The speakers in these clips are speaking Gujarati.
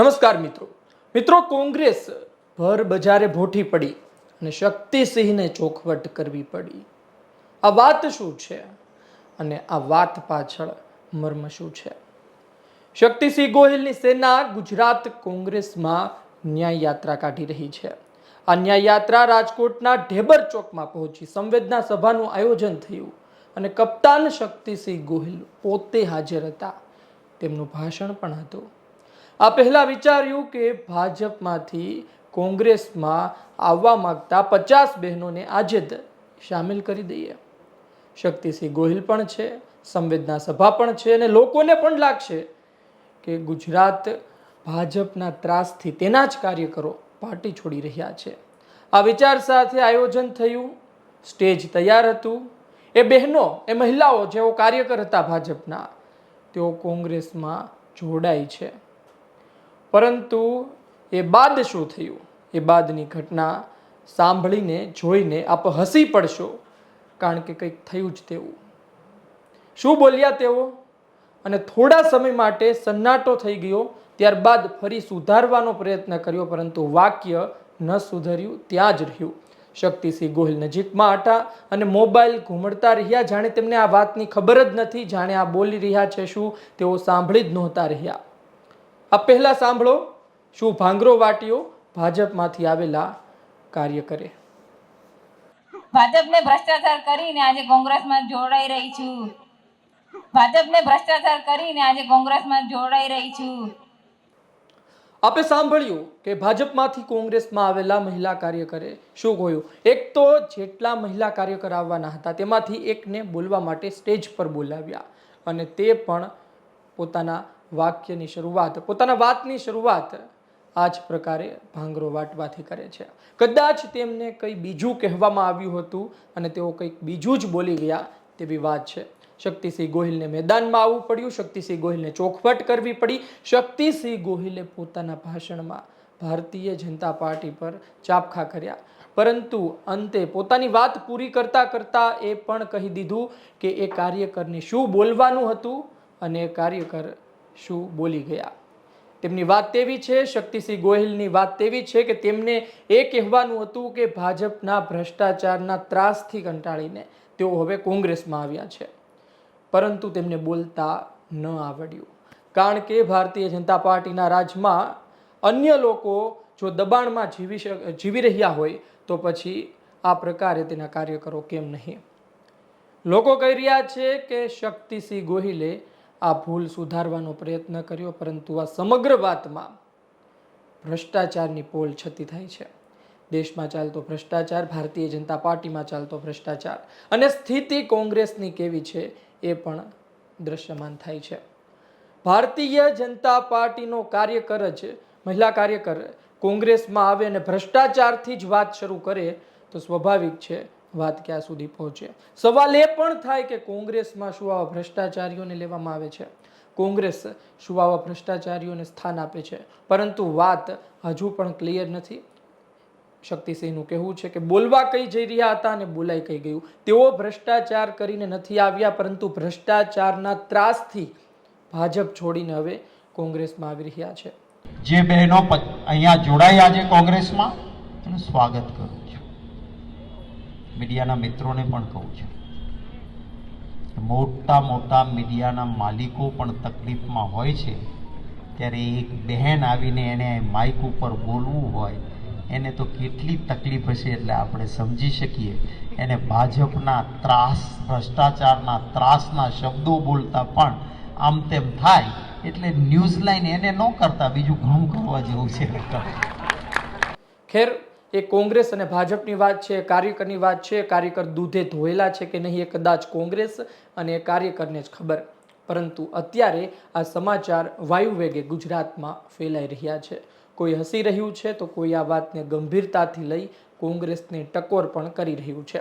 નમસ્કાર મિત્રો. મિત્રો, કોંગ્રેસ ભર બજારે ભોઠી પડી અને શક્તિસિંહને ચોખવટ કરવી પડી. આ વાત શું છે? અને આ વાત પાછળ મર્મ શું છે? શક્તિસિંહ ગોહિલની સેના ગુજરાત કોંગ્રેસમાં ન્યાય યાત્રા કાઢી રહી છે. આ ન્યાય યાત્રા રાજકોટના ઢેબર ચોકમાં પહોંચી સંવેદના સભાનું આયોજન થયું અને કપ્તાન શક્તિસિંહ ગોહિલ પોતે હાજર હતા. તેમનું ભાષણ પણ હતું. આ પહેલાં વિચાર્યું કે ભાજપમાંથી કોંગ્રેસમાં આવવા માંગતા પચાસ બહેનોને આજે જ સામેલ કરી દઈએ. શક્તિસિંહ ગોહિલ પણ છે, સંવેદના સભા પણ છે અને લોકોને પણ લાગશે કે ગુજરાત ભાજપના ત્રાસથી તેના જ કાર્યકરો પાર્ટી છોડી રહ્યા છે. આ વિચાર સાથે આયોજન થયું, સ્ટેજ તૈયાર હતું. એ બહેનો, એ મહિલાઓ જેઓ કાર્યકર હતા ભાજપના, તેઓ કોંગ્રેસમાં જોડાય છે. પરંતુ એ બાદ શું થયું? એ બાદની ઘટના સાંભળીને, જોઈને આપ હસી પડશો, કારણ કે કંઈક થયું જ તેવું. શું બોલ્યા તેઓ? અને થોડા સમય માટે સન્નાટો થઈ ગયો, ત્યારબાદ ફરી સુધારવાનો પ્રયત્ન કર્યો, પરંતુ વાક્ય ન સુધર્યું, ત્યાં જ રહ્યું. શક્તિસિંહ ગોહિલ નજીકમાં હતા અને મોબાઈલ ઘૂમડતા રહ્યા. જાણે તેમને આ વાતની ખબર જ નથી. જાણે આ બોલી રહ્યા છે શું? તેઓ સાંભળી જ નહોતા રહ્યા. આ પહેલા સાંભળો શું ભાંગરો વાટીઓ ભાજપમાંથી આવેલા કાર્ય કરે. ભાજપને ભ્રષ્ટાચાર કરીને આજે કોંગ્રેસમાં જોડાઈ રહી છું. ભાજપને ભ્રષ્ટાચાર કરીને આજે કોંગ્રેસમાં જોડાઈ રહી છું. આપે સાંભળ્યું કે ભાજપમાંથી કોંગ્રેસમાં આવેલા મહિલા કાર્યકરે શું કહ્યું? એક તો જેટલા મહિલા કાર્યકર આવવાના હતા તેમાંથી એકને બોલવા માટે સ્ટેજ પર બોલાવ્યા અને તે પણ પોતાના વાક્યની શરૂઆત, પોતાના વાતની શરૂઆત આ જ પ્રકારે ભાંગરો વાટવાથી કરે છે. કદાચ તેમને કંઈ બીજું કહેવામાં આવ્યું હતું અને તેઓ કંઈક બીજું જ બોલી ગયા તેવી વાત છે. શક્તિસિંહ ગોહિલને મેદાનમાં આવવું પડ્યું, શક્તિસિંહ ગોહિલને ચોખવટ કરવી પડી. શક્તિસિંહ ગોહિલે પોતાના ભાષણમાં ભારતીય જનતા પાર્ટી પર ચાપખા કર્યા. પરંતુ અંતે પોતાની વાત પૂરી કરતા કરતા એ પણ કહી દીધું કે એ કાર્યકરને શું બોલવાનું હતું અને એ કાર્યકર શું બોલી ગયા? તેમની વાત તેવી છે, શક્તિસિંહ ગોહિલની વાત તેવી છે કે તેમને એ કહેવાનું હતું કે ભાજપના ભ્રષ્ટાચારના ત્રાસથી કંટાળીને તેઓ હવે કોંગ્રેસમાં આવ્યા છે. પરંતુ તેમને બોલતા ન આવડ્યું. કારણ કે ભારતીય જનતા પાર્ટીના રાજમાં અન્ય લોકો જો દબાણમાં જીવી જીવી રહ્યા હોય તો પછી આ પ્રકારે તેના કાર્યકરો કેમ નહીં? લોકો કહી રહ્યા છે કે શક્તિસિંહ ગોહિલે આ ભૂલ સુધારવાનો પ્રયત્ન કર્યો, પરંતુ આ સમગ્ર વાતમાં ભ્રષ્ટાચારની પોલ છતી થાય છે. દેશમાં ચાલતો ભ્રષ્ટાચાર, ભારતીય જનતા પાર્ટીમાં ચાલતો ભ્રષ્ટાચાર અને સ્થિતિ કોંગ્રેસની કેવી છે એ પણ દ્રશ્યમાન થાય છે. ભારતીય જનતા પાર્ટીનો કાર્યકર જ, મહિલા કાર્યકર કોંગ્રેસમાં આવે અને ભ્રષ્ટાચારથી જ વાત શરૂ કરે તો સ્વાભાવિક છે વાત ક્યાં સુધી પહોંચે? સવાલ એ પણ થાય કે કોંગ્રેસમાં શું આવા ભ્રષ્ટાચારીઓને લેવામાં આવે છે? કોંગ્રેસ શું આવા ભ્રષ્ટાચારીઓને સ્થાન આપે છે? પરંતુ વાત હજુ પણ ક્લિયર નથી. શક્તિસિંહનું કહેવું છે કે બોલવા કઈ જઈ રહ્યા હતા અને બોલાઈ કઈ ગયું. તેઓ ભ્રષ્ટાચાર કરીને નથી આવ્યા, પરંતુ ભ્રષ્ટાચારના ત્રાસથી ભાજપ છોડીને હવે કોંગ્રેસમાં આવી રહ્યા છે. જે બહેનો અહીંયા જોડાયા છે કોંગ્રેસમાં સ્વાગત કરું મીડિયાના મિત્રોને પણ કહું છું. મોટા મોટા મીડિયાના માલિકો પણ તકલીફમાં હોય છે. ત્યારે એક બહેન આવીને એને માઇક ઉપર બોલવું હોય, એને તો કેટલી તકલીફ હશે એટલે આપણે સમજી શકીએ. એને ભાજપના ત્રાસ, ભ્રષ્ટાચારના ત્રાસના શબ્દો બોલતા પણ આમ તેમ થાય એટલે ન્યૂઝ લાઈન એને ન કરતા, બીજું ઘણું કરવા જેવું છે. ખેર એ કોંગ્રેસ અને ભાજપની વાત છે, કાર્યકરની વાત છે, કાર્યકર દૂધે ધોયેલા છે કે નહીં એ કદાચ કોંગ્રેસ અને કાર્યકરને જ ખબર. પરંતુ અત્યારે આ સમાચાર વાયુ વેગે ગુજરાતમાં ફેલાઈ રહ્યા છે. કોઈ હસી રહ્યું છે તો કોઈ આ વાતને ગંભીરતાથી લઈ કોંગ્રેસને ટકોર પણ કરી રહ્યું છે.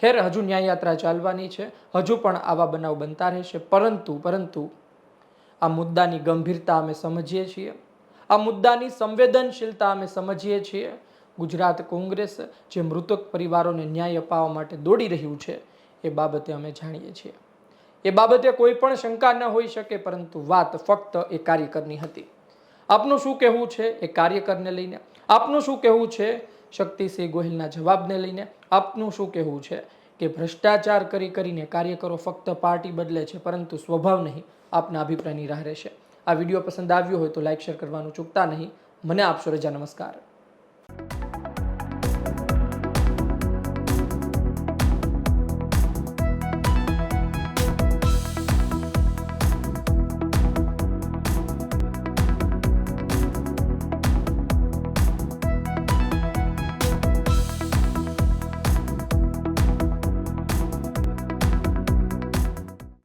ખેર, હજુ ન્યાયયાત્રા ચાલવાની છે. હજુ પણ આવા બનાવ બનતા રહેશે. પરંતુ પરંતુ આ મુદ્દાની ગંભીરતા અમે સમજીએ છીએ. આ મુદ્દાની સંવેદનશીલતા અમે સમજીએ છીએ. ગુજરાત કોંગ્રેસ, જે મૃતક પરિવારોને ન્યાય અપાવવા માટે દોડી રહ્યું છે, એ બાબતે અમે જાણીએ છીએ. એ બાબતે કોઈ પણ શંકા ન હોઈ શકે, પરંતુ વાત ફક્ત એ કાર્યકરની હતી. આપનું શું કહેવું છે એ કાર્યકરને લઈને? આપનું શું કહેવું છે? શક્તિસિંહ ગોહિલના જવાબને લઈને આપનું શું કહેવું છે કે ભ્રષ્ટાચાર કરી કરીને કાર્યકરો ફક્ત પાર્ટી બદલે છે, પરંતુ સ્વભાવ નહીં, આપના અભિપ્રાયની રાહ રહેશે. આ વીડિયો પસંદ આવ્યો હોય તો લાઇક શેર કરવાનું ચૂકતા નહીં. મને આપશો રજા, નમસ્કાર.